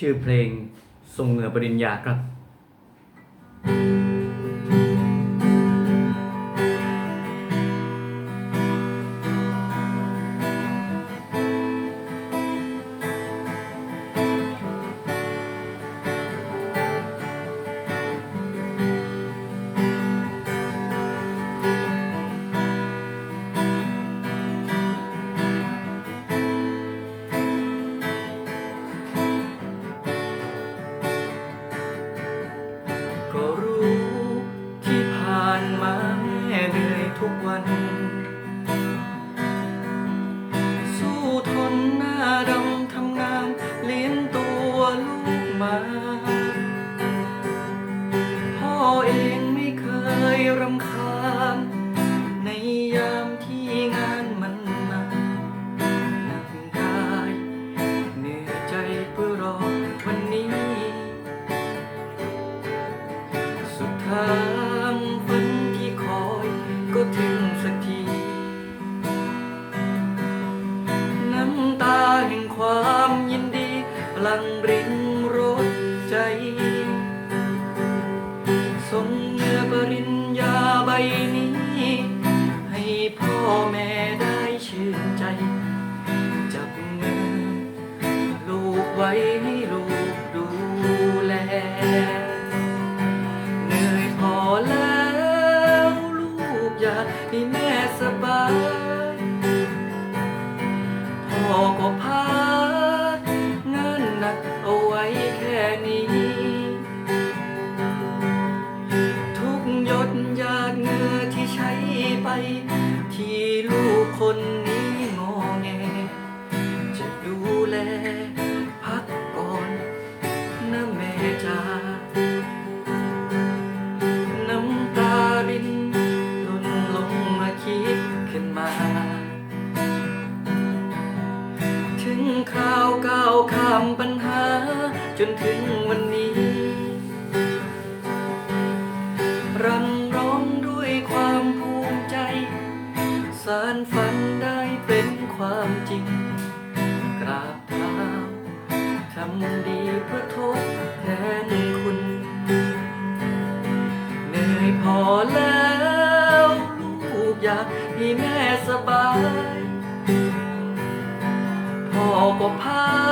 ชื่อเพลงทรงเหนือปริญญาครับ สู้ทนหน้าดำทำงาน เลี้ยงตัวลูกมา พ่อเองไม่เคยรำคาญ ในยามที่งานมันหนักหนักกายเหนื่อยใจเพื่อรอวันนี้ สุดท้าง ลังรินรถใจ ทรงเนื้อปริญญาใบนี้ ให้พ่อแม่ได้ชื่นใจ จับมือลูกไว้ คนนี้งอแง จะดูแลพักก่อนนะแม่จ้าน้ำตารินหล่นลงมาคิดขึ้นมา ถึงคราวก้าวข้ามปัญหา จนถึงวันนี้ สารฝันได้เป็นความจริง กราบเท้าทำดีเพื่อทดแทนคุณเหนื่อยพอแล้วลูกอยากให้แม่สบายพ่อก็พา